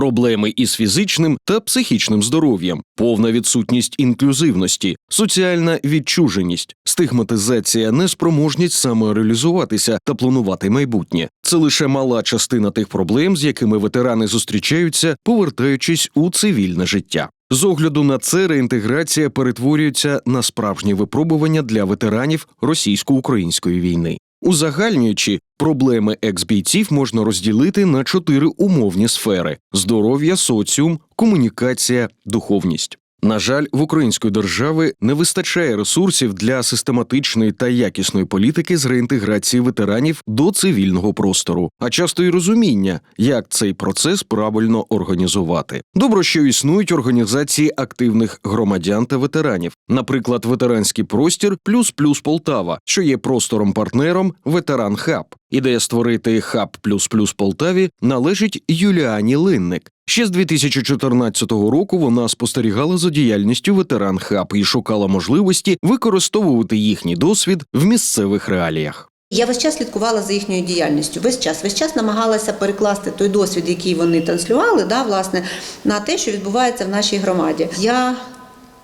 проблеми із фізичним та психічним здоров'ям, повна відсутність інклюзивності, соціальна відчуженість, стигматизація, неспроможність самореалізуватися та планувати майбутнє. Це лише мала частина тих проблем, з якими ветерани зустрічаються, повертаючись у цивільне життя. З огляду на це реінтеграція перетворюється на справжнє випробування для ветеранів російсько-української війни. Узагальнюючи, проблеми екс-бійців можна розділити на чотири умовні сфери: здоров'я, соціум, комунікація, духовність. На жаль, в української держави не вистачає ресурсів для систематичної та якісної політики з реінтеграції ветеранів до цивільного простору, а часто й розуміння, як цей процес правильно організувати. Добре, що існують організації активних громадян та ветеранів, наприклад, ветеранський простір плюс плюс Полтава, що є простором партнером Ветеран Хаб. Ідея створити хаб плюс плюс Полтаві належить Юліані Линник. Ще з 2014 року вона спостерігала за діяльністю ветеран хаб і шукала можливості використовувати їхній досвід в місцевих реаліях. Я весь час слідкувала за їхньою діяльністю. Весь час, весь час намагалася перекласти той досвід, який вони транслювали, да, власне, на те, що відбувається в нашій громаді. Я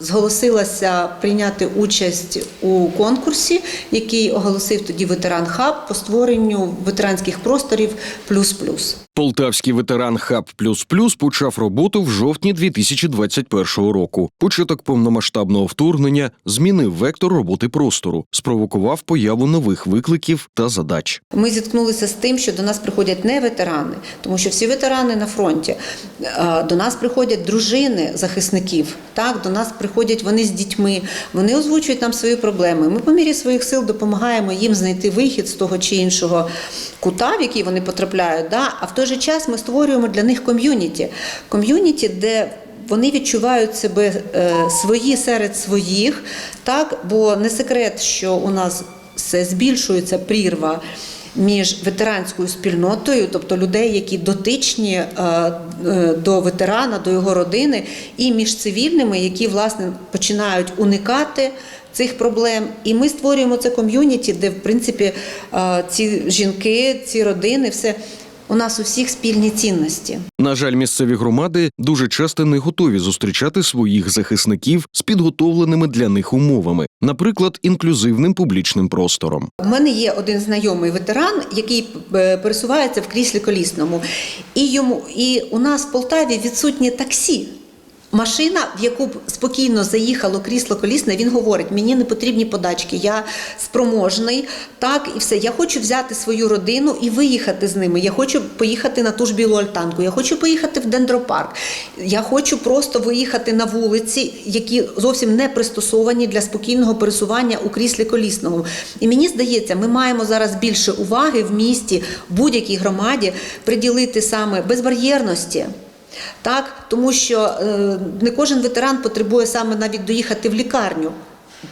зголосилася прийняти участь у конкурсі, який оголосив тоді ветеран хаб по створенню ветеранських просторів плюс плюс. Полтавський ветеран Хаб Плюс Плюс почав роботу в жовтні 2021 року. Початок повномасштабного вторгнення змінив вектор роботи простору, спровокував появу нових викликів та задач. Ми зіткнулися з тим, що до нас приходять не ветерани, тому що всі ветерани на фронті. До нас приходять дружини захисників. Так, до нас приходять вони з дітьми. Вони озвучують нам свої проблеми. Ми по мірі своїх сил допомагаємо їм знайти вихід з того чи іншого кута, в який вони потрапляють. Да? А в той же час ми створюємо для них ком'юніті. Ком'юніті, де вони відчувають себе е, свої серед своїх, так бо не секрет, що у нас все збільшується прірва між ветеранською спільнотою, тобто людей, які дотичні е, е, до ветерана, до його родини, і між цивільними, які власне починають уникати. Цих проблем, і ми створюємо це ком'юніті, де в принципі ці жінки, ці родини, все у нас у всіх спільні цінності. На жаль, місцеві громади дуже часто не готові зустрічати своїх захисників з підготовленими для них умовами, наприклад, інклюзивним публічним простором. У мене є один знайомий ветеран, який е, пересувається в кріслі колісному, і йому і у нас в Полтаві відсутні таксі. Машина, в яку б спокійно заїхало крісло колісне, він говорить: мені не потрібні подачки, я спроможний, так і все. Я хочу взяти свою родину і виїхати з ними. Я хочу поїхати на ту ж білу альтанку, я хочу поїхати в дендропарк. Я хочу просто виїхати на вулиці, які зовсім не пристосовані для спокійного пересування у кріслі колісному. І мені здається, ми маємо зараз більше уваги в місті, будь-якій громаді приділити саме безбар'єрності. Так, тому що е, не кожен ветеран потребує саме навіть доїхати в лікарню.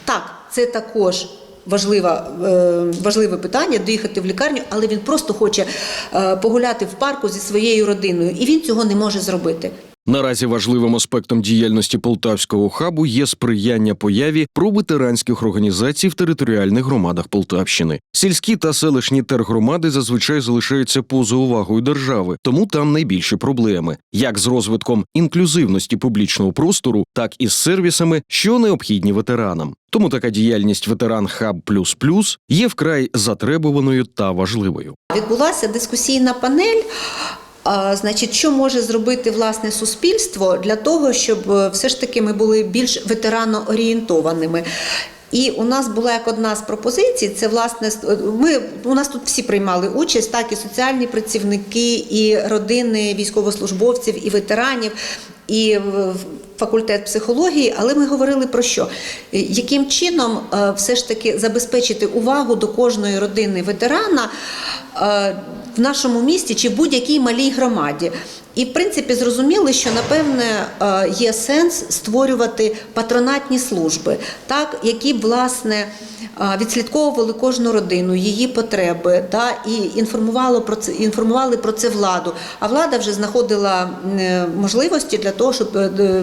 Так, це також важлива, е, важливе питання доїхати в лікарню, але він просто хоче е, погуляти в парку зі своєю родиною, і він цього не може зробити. Наразі важливим аспектом діяльності полтавського хабу є сприяння появі проветеранських організацій в територіальних громадах Полтавщини. Сільські та селищні тергромади зазвичай залишаються поза увагою держави, тому там найбільші проблеми, як з розвитком інклюзивності публічного простору, так і з сервісами, що необхідні ветеранам. Тому така діяльність ветеран Хаб Плюс Плюс є вкрай затребуваною та важливою. Відбулася дискусійна панель. Значить, що може зробити власне суспільство для того, щоб е, все ж таки ми були більш ветераноорієнтованими. І у нас була як одна з пропозицій, це власне ми у нас тут всі приймали участь, так і соціальні працівники, і родини військовослужбовців, і ветеранів, і е, факультет психології. Але ми говорили про що? Е, Яким чином е, все ж таки забезпечити увагу до кожної родини ветерана е, в нашому місті чи будь-якій малій громаді? І в принципі зрозуміли, що напевне е, є сенс створювати патронатні служби, так які власне е, відслідковували кожну родину, її потреби, та і інформувало про це, інформували про це владу. А влада вже знаходила е, можливості для того, щоб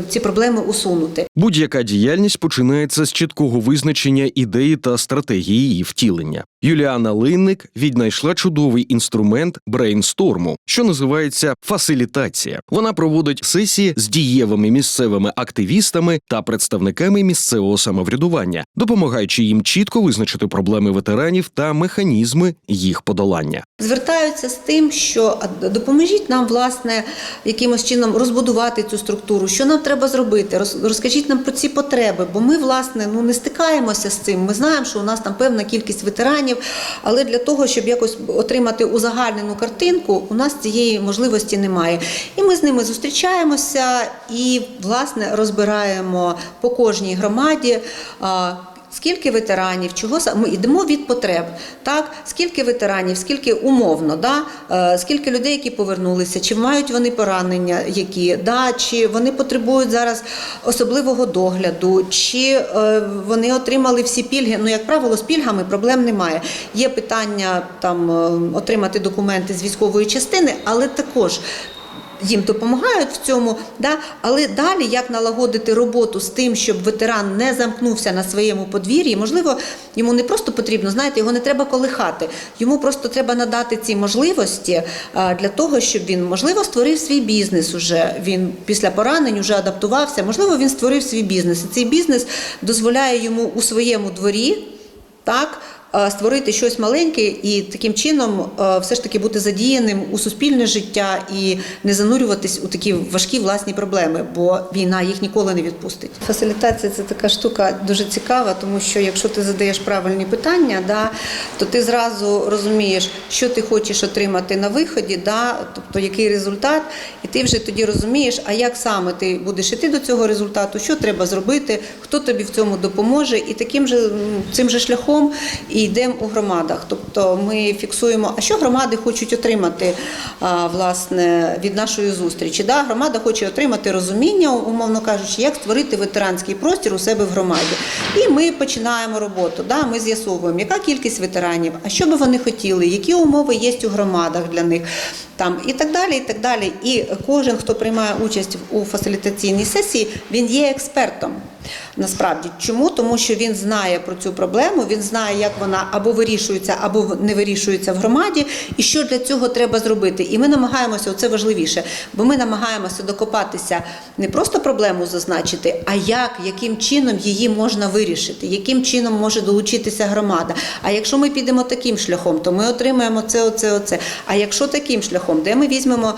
ці проблеми усунути. Будь-яка діяльність починається з чіткого визначення ідеї та стратегії її втілення. Юліана Линник віднайшла чудовий інструмент брейнсторму, що називається фасилітація. Вона проводить сесії з дієвими місцевими активістами та представниками місцевого самоврядування, допомагаючи їм чітко визначити проблеми ветеранів та механізми їх подолання. Звертаються з тим, що допоможіть нам власне якимось чином розбудувати цю структуру, що нам треба зробити. Роз- Розкажіть нам про ці потреби, бо ми власне ну не стикаємося з цим. Ми знаємо, що у нас там певна кількість ветеранів, але для того, щоб якось отримати узагальнену картинку, у нас цієї можливості немає. І ми з ними зустрічаємося і власне розбираємо по кожній громаді. Скільки ветеранів, чого ми йдемо від потреб, так скільки ветеранів, скільки умовно, да? е, скільки людей, які повернулися, чи мають вони поранення, які да? чи вони потребують зараз особливого догляду, чи е, вони отримали всі пільги. Ну, як правило, з пільгами проблем немає. Є питання там е, отримати документи з військової частини, але також їм допомагають в цьому, да? але далі як налагодити роботу з тим, щоб ветеран не замкнувся на своєму подвір'ї, можливо, йому не просто потрібно, знаєте, його не треба колихати. Йому просто треба надати ці можливості для того, щоб він, можливо, створив свій бізнес уже. Він після поранень вже адаптувався, можливо, він створив свій бізнес. І цей бізнес дозволяє йому у своєму дворі так. Е, Створити щось маленьке і таким чином е, все ж таки бути задіяним у суспільне життя і не занурюватись у такі важкі власні проблеми, бо війна їх ніколи не відпустить. Фасилітація це така штука дуже цікава, тому що якщо ти задаєш правильні питання, да, то ти зразу розумієш, що ти хочеш отримати на виході, да, тобто який результат, і ти вже тоді розумієш, а як саме ти будеш іти до цього результату, що треба зробити, хто тобі в цьому допоможе, і таким же цим же шляхом і йдемо у громадах. Тобто ми фіксуємо, а що громади хочуть отримати власне від нашої зустрічі. Да? Громада хоче отримати розуміння, умовно кажучи, як створити ветеранський простір у себе в громаді. І ми починаємо роботу. Да? Ми з'ясовуємо, яка кількість ветеранів, а що би вони хотіли, які умови є у громадах для них. Там і так далі, і так далі. І кожен, хто приймає участь у фасилітаційній сесії, він є експертом. Насправді, чому? Тому що він знає про цю проблему, він знає, як вона або вирішується, або не вирішується в громаді, і що для цього треба зробити. І ми намагаємося, це важливіше, бо ми намагаємося докопатися не просто проблему зазначити, а як, яким чином її можна вирішити, яким чином може долучитися громада. А якщо ми підемо таким шляхом, то ми отримаємо це, оце, оце. А якщо таким шляхом, де ми візьмемо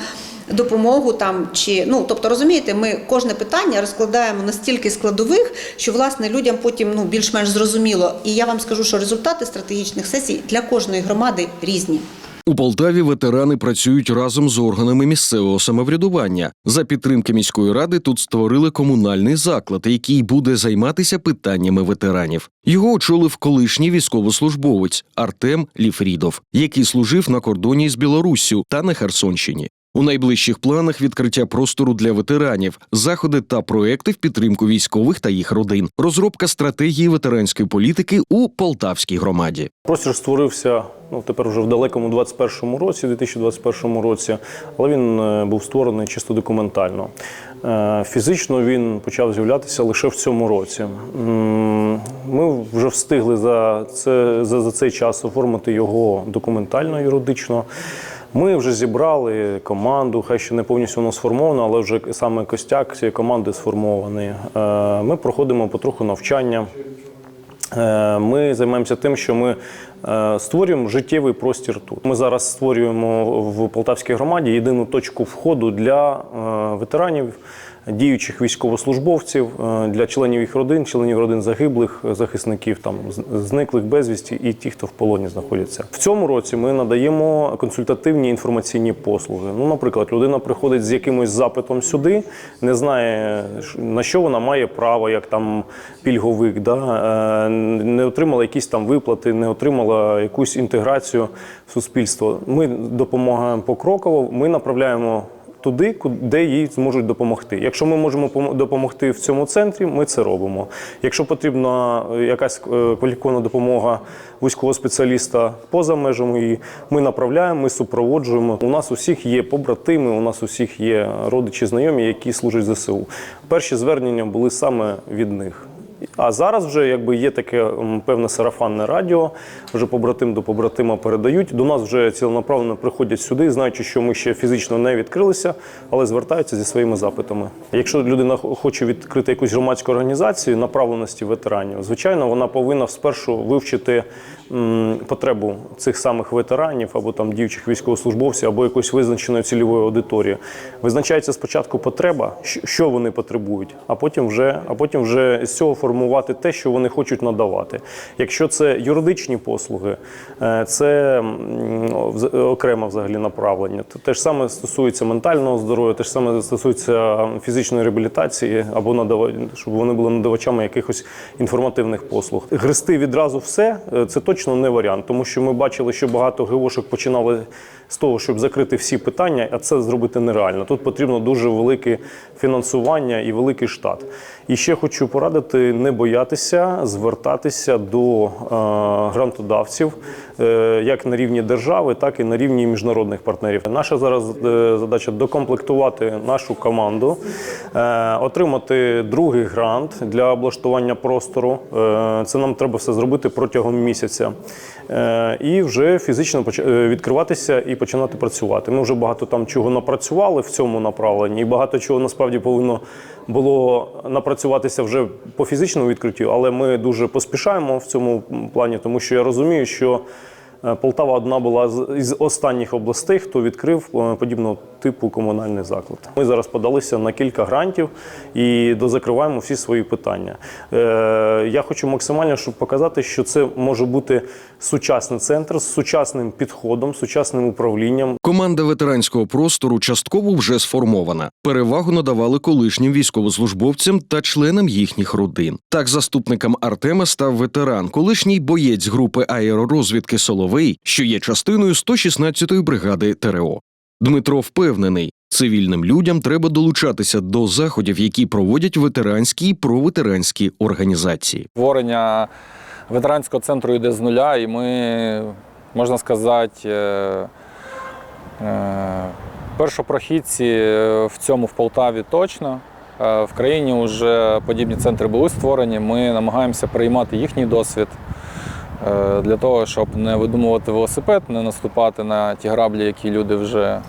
допомогу там чи ну тобто розумієте, ми кожне питання розкладаємо настільки складових, що власне людям потім ну більш-менш зрозуміло. І я вам скажу, що результати стратегічних сесій для кожної громади різні. У Полтаві ветерани працюють разом з органами місцевого самоврядування. За підтримки міської ради тут створили комунальний заклад, який буде займатися питаннями ветеранів. Його очолив колишній військовослужбовець Артем Ліфрідов, який служив на кордоні з Білоруссю та на Херсонщині. У найближчих планах відкриття простору для ветеранів, заходи та проекти в підтримку військових та їх родин, розробка стратегії ветеранської політики у Полтавській громаді. Простір створився ну тепер вже в далекому 21-му році, 2021 році, але він е, був створений чисто документально. Е, Фізично він почав з'являтися лише в цьому році. Ми вже встигли за, це, за, за цей час оформити його документально, юридично. Ми вже зібрали команду, хай ще не повністю воно сформовано, але вже саме костяк цієї команди сформований. Е, Ми проходимо потроху навчання. Е, Ми займаємося тим, що ми е, створюємо життєвий простір тут. Ми зараз створюємо в Полтавській громаді єдину точку входу для ветеранів, діючих військовослужбовців, е, для членів їх родин, членів родин загиблих, е, захисників там зниклих безвісті і ті, хто в полоні знаходяться. В цьому році ми надаємо консультативні інформаційні послуги. Ну, наприклад, людина приходить з якимось запитом сюди, не знає на що вона має право, як там пільговик, да? е, не отримала якісь там виплати, не отримала якусь інтеграцію в суспільство. Ми допомагаємо покроково, ми направляємо. Туди, де їй зможуть допомогти. Якщо ми можемо допомогти в цьому центрі, ми це робимо. Якщо потрібна е, якась е, кваліфікована допомога військового спеціаліста поза межами її, ми направляємо, ми супроводжуємо. У нас усіх є побратими, у нас усіх є родичі, знайомі, які служать ЗСУ. Перші звернення були саме від них. А зараз вже якби є таке певне сарафанне радіо, вже побратим до побратима передають. До нас вже ціленаправленно приходять сюди, знаючи, що ми ще фізично не відкрилися, але звертаються зі своїми запитами. Якщо людина хоче відкрити якусь громадську організацію направленості ветеранів, звичайно, вона повинна спершу вивчити потребу цих самих ветеранів або там діючих військовослужбовців, або якоїсь визначеної цільової аудиторії. Визначається спочатку потреба, що вони потребують, а потім вже, а потім вже з цього формувати те, що вони хочуть надавати. Якщо це юридичні послуги, е, це м, окреме взагалі направлення. Те ж саме стосується ментального здоров'я, те ж саме стосується фізичної реабілітації або надава- щоб вони були надавачами якихось інформативних послуг. Грести відразу все е, це точно не варіант, тому що ми бачили, що багато ГОшок починали з того, щоб закрити всі питання, а це зробити нереально. Тут потрібно дуже велике фінансування і великий штат. І ще хочу порадити не боятися звертатися до е, грантодавців е, як на рівні держави, так і на рівні міжнародних партнерів. Наша зараз е, задача докомплектувати нашу команду, е, отримати другий грант для облаштування простору. Е, Це нам треба все зробити протягом місяця. Е, І вже фізично е, відкриватися і починати працювати. Ми вже багато там чого напрацювали в цьому направленні, і багато чого насправді повинно було напрацюватися вже по фізичному відкриттю, але ми дуже поспішаємо в цьому плані, тому що я розумію, що Полтава одна була з останніх областей, хто відкрив е, подібного типу комунальний заклад. Ми зараз подалися на кілька грантів і дозакриваємо всі свої питання. Е, Я хочу максимально, щоб показати, що це може бути сучасний центр з сучасним підходом, сучасним управлінням. Команда ветеранського простору частково вже сформована. Перевагу надавали колишнім військовослужбовцям та членам їхніх родин. Так, заступником Артема став ветеран, колишній боєць групи аеророзвідки Соловей, що є частиною 116-ї бригади ТРО. Дмитро впевнений, цивільним людям треба долучатися до заходів, які проводять ветеранські і проветеранські організації. Творення ветеранського центру йде з нуля, і ми, можна сказати, е, е, першопрохідці в цьому в Полтаві точно. Е, В країні вже подібні центри були створені. Ми намагаємося приймати їхній досвід е, для того, щоб не видумувати велосипед, не наступати на ті граблі, які люди вже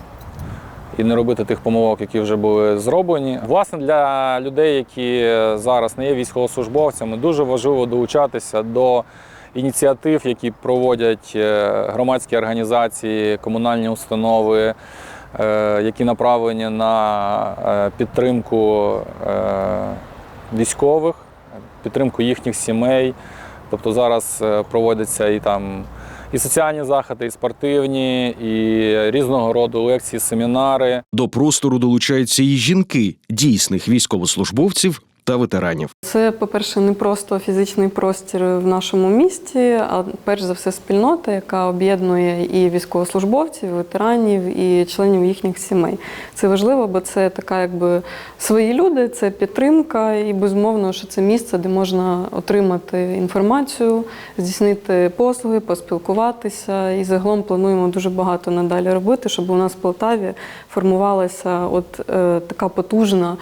і не робити тих помилок, які вже були зроблені. Власне, для людей, які зараз не є військовослужбовцями, дуже важливо долучатися до ініціатив, які проводять е, громадські організації, комунальні установи, е, які направлені на е, підтримку е, військових, підтримку їхніх сімей. Тобто зараз е, проводяться і там і соціальні заходи, і спортивні, і різного роду лекції, семінари. До простору долучаються і жінки дійсних військовослужбовців та ветеранів. Це, по-перше, не просто фізичний простір в нашому місті, а перш за все спільнота, яка об'єднує і військовослужбовців, і ветеранів, і членів їхніх сімей. Це важливо, бо це така, якби свої люди, це підтримка, і безумовно, що це місце, де можна отримати інформацію, здійснити послуги, поспілкуватися. І загалом плануємо дуже багато надалі робити, щоб у нас в Полтаві формувалася от е, така потужна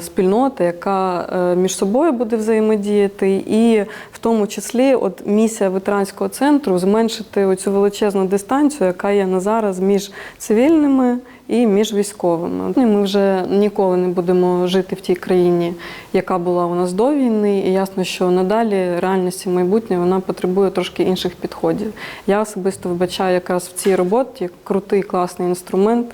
спільнота, яка е, між собою буде взаємодіяти, і в тому числі от місія ветеранського центру зменшити оцю величезну дистанцію, яка є на зараз між цивільними і між військовими. Ми вже ніколи не будемо жити в тій країні, яка була у нас до війни. І ясно, що надалі реальності майбутньої вона потребує трошки інших підходів. Я особисто вбачаю якраз в цій роботі крутий класний інструмент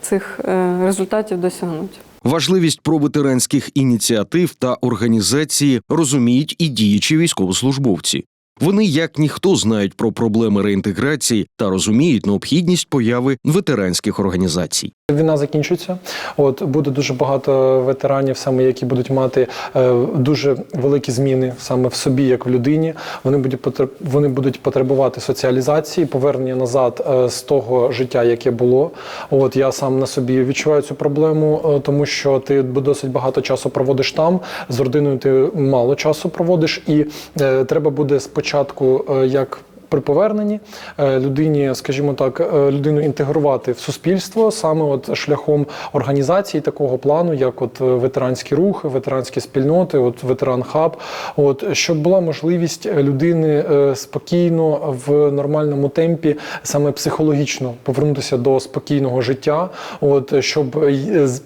цих е, результатів досягнути. Важливість проветеранських ініціатив та організації розуміють і діючі військовослужбовці. Вони як ніхто знають про проблеми реінтеграції та розуміють необхідність появи ветеранських організацій. Війна закінчується. От буде дуже багато ветеранів, саме які будуть мати е, дуже великі зміни саме в собі, як в людині. Вони будуть вони будуть потребувати соціалізації, повернення назад е, з того життя, яке було. От я сам на собі відчуваю цю проблему, е, тому що ти досить багато часу проводиш там. З родиною ти мало часу проводиш, і е, треба буде спочатку е, як при поверненні е, людині, скажімо так, е, людину інтегрувати в суспільство саме от шляхом організації такого плану, як от е, ветеранські рухи, ветеранські спільноти, от ветеран хаб, от щоб була можливість людини спокійно в нормальному темпі, саме психологічно повернутися до спокійного життя, от щоб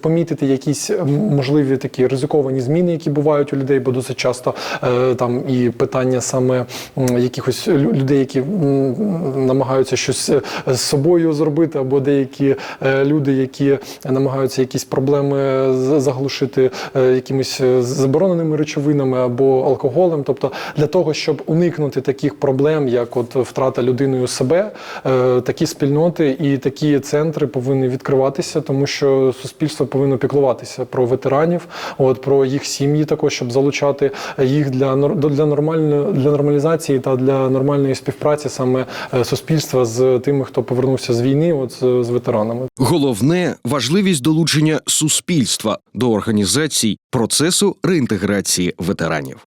помітити якісь можливі такі ризиковані зміни, які бувають у людей, бо досить часто там і питання саме якихось людей, які м, намагаються щось е, з собою зробити, або деякі е, люди, які намагаються якісь проблеми з- заглушити е, якимись е, забороненими речовинами або алкоголем. Тобто для того, щоб уникнути таких проблем, як от втрата людиною себе, е, такі спільноти і такі центри повинні відкриватися, тому що суспільство повинно піклуватися про ветеранів, от про їх сім'ї, також щоб залучати їх для для нормальної для нормалізації та для нормальної співпраці саме е, суспільства з тими, хто повернувся з війни, от з, з ветеранами. Головне важливість долучення суспільства до організацій процесу реінтеграції ветеранів.